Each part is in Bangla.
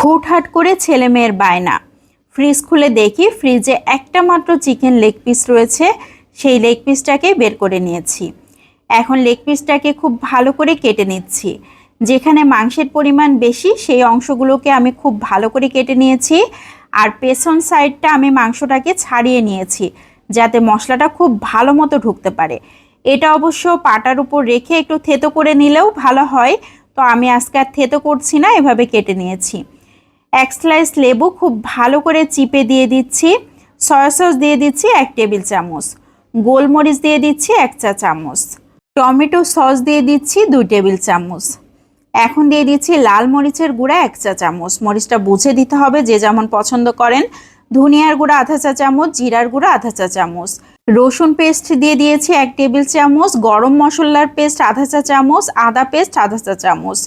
হুটহাট করে ছেলে মেয়ের বায়না। ফ্রিজ খুলে দেখি ফ্রিজে একটা মাত্র চিকেন লেগ পিস রয়েছে, সেই লেগ পিসটাকে বের করে নিয়েছি। এখন লেগ পিসটাকে খুব ভালো করে কেটে নিচ্ছি। যেখানে মাংসের পরিমাণ বেশি, সেই অংশগুলোকে আমি খুব ভালো করে কেটে নিয়েছি। আর পেছন সাইডটা আমি মাংসটাকে ছাড়িয়ে নিয়েছি, যাতে মশলাটা খুব ভালো মতো ঢুকতে পারে। এটা অবশ্য পাটার উপর রেখে একটু থেতো করে নিলেও ভালো হয়, তো আমি আজকে আর থেতো করছি না, এভাবে কেটে নিয়েছি। এক স্লাইস লেবু খুব ভালো করে চিপে দিয়ে দিচ্ছি। সয়া সস দিয়ে দিচ্ছি এক টেবিল চামচ। গোলমরিচ দিয়ে দিচ্ছি এক চা চামচ। টমেটো সস দিয়ে দিচ্ছি দুই টেবিল চামচ। এখন দিয়ে দিচ্ছি লাল মরিচের গুঁড়া এক চা চামচ। মরিচটা বুঝে দিতে হবে যে যেমন পছন্দ করেন। ধনিয়ার গুঁড়া আধা চা চামচ, জিরার গুঁড়া আধা চা চামচ। রসুন পেস্ট দিয়ে দিয়েছি এক টেবিল চামচ। গরম মশলার পেস্ট আধা চা চামচ। আদা পেস্ট আধা চা চামচ।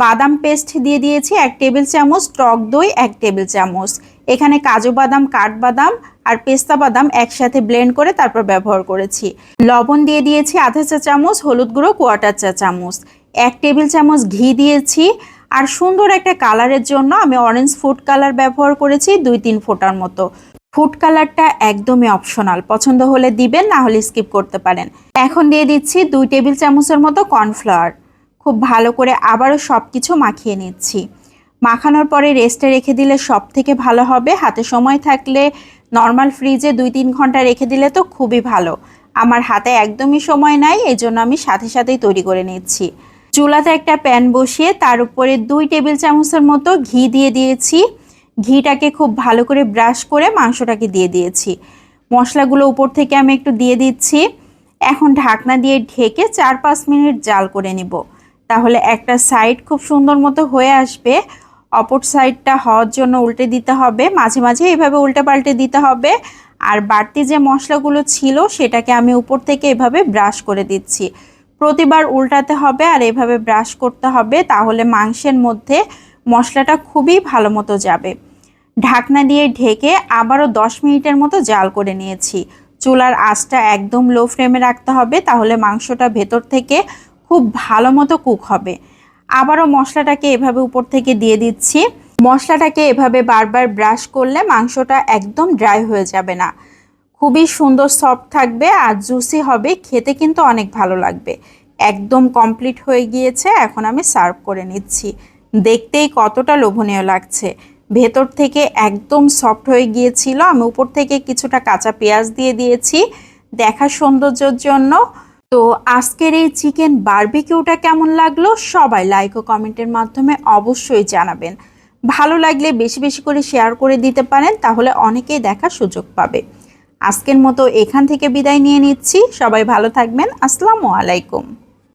বাদাম পেস্ট দিয়ে দিয়েছি এক টেবিল চামচ, টক দই এক টেবিল চামচ। এখানে কাজু বাদাম কাঠবাদাম আর পেস্তা বাদাম একসাথে ব্লেন্ড করে তারপর ব্যবহার করেছি। লবণ দিয়ে দিয়েছি আধা চা চামচ, হলুদ গুঁড়ো, কোয়াটার চা চামচ। এক টেবিল চামচ ঘি দিয়েছি আর সুন্দর একটা কালারের জন্য আমি অরেঞ্জ ফুড কালার ব্যবহার করেছি দুই তিন ফোঁটার মতো। ফুড কালারটা একদমই অপশনাল, পছন্দ হলে দিবেন, না হলে স্কিপ করতে পারেন। এখন দিয়ে দিচ্ছি দুই টেবিল চামচের মতো কর্নফ্লাওয়ার। খুব ভালো করে আবারও সব কিছু মাখিয়ে নিচ্ছি। মাখানোর পরে রেস্টে রেখে দিলে সব থেকে ভালো হবে। হাতে সময় থাকলে নর্মাল ফ্রিজে দুই তিন ঘণ্টা রেখে দিলে তো খুবই ভালো। আমার হাতে একদমই সময় নাই এই জন্য আমি সাথে সাথেই তৈরি করে নিচ্ছি। চুলাতে একটা প্যান বসিয়ে তার উপরে দুই টেবিল চামচের মতো ঘি দিয়ে দিয়েছি। ঘিটাকে খুব ভালো করে ব্রাশ করে মাংসটাকে দিয়ে দিয়েছি। মশলাগুলো উপর থেকে আমি একটু দিয়ে দিচ্ছি। এখন ঢাকনা দিয়ে ঢেকে চার পাঁচ মিনিট জাল করে নিব। তাহলে একটা সাইড খুব সুন্দর মতো হয়ে আসবে। অপর সাইডটা হওয়ার জন্য উল্টে দিতে হবে। মাঝে মাঝে এভাবে উল্টে পাল্টে দিতে হবে। আর বাড়তি যে মশলাগুলো ছিল, সেটাকে আমি উপর থেকে এভাবে ব্রাশ করে দিচ্ছি। প্রতিবার উল্টাতে হবে আর এভাবে ব্রাশ করতে হবে, তাহলে মাংসের মধ্যে মশলাটা খুবই ভালো মতো যাবে। ঢাকনা দিয়ে ঢেকে আবারও দশ মিনিটের মতো জাল করে নিয়েছি। চুলার আঁচটা একদম লো ফ্লেমে রাখতে হবে, তাহলে মাংসটা ভেতর থেকে খুব ভালো মতো কুক হবে। আবারও মশলাটাকে এভাবে উপর থেকে দিয়ে দিচ্ছি। মশলাটাকে এভাবে বারবার ব্রাশ করলে মাংসটা একদম ড্রাই হয়ে যাবে না। খুবই সুন্দর সফট থাকবে আর জুসি হবে, খেতে কিন্তু অনেক ভালো লাগবে। একদম কমপ্লিট হয়ে গিয়েছে, এখন আমি সার্ভ করে নিচ্ছি। দেখতেই কতটা লোভনীয় লাগছে। ভেতর থেকে একদম সফট হয়ে গিয়েছিল, আমি উপর থেকে কিছুটা কাঁচা পেঁয়াজ দিয়ে দিয়েছি। দেখার সৌন্দর্যের জন্য তো আজকের এই চিকেন বারবিকিউটা কেমন লাগল? সবাই লাইক ও কমেন্টের মাধ্যমে অবশ্যই জানাবেন। ভালো লাগলে বেশি বেশি করে শেয়ার করে দিতে পারেন, তাহলে অনেকেই দেখার সুযোগ পাবে। আজকের মতো এখান থেকে বিদায় নিয়ে নিচ্ছি। সবাই ভালো থাকবেন। আসসালামু আলাইকুম।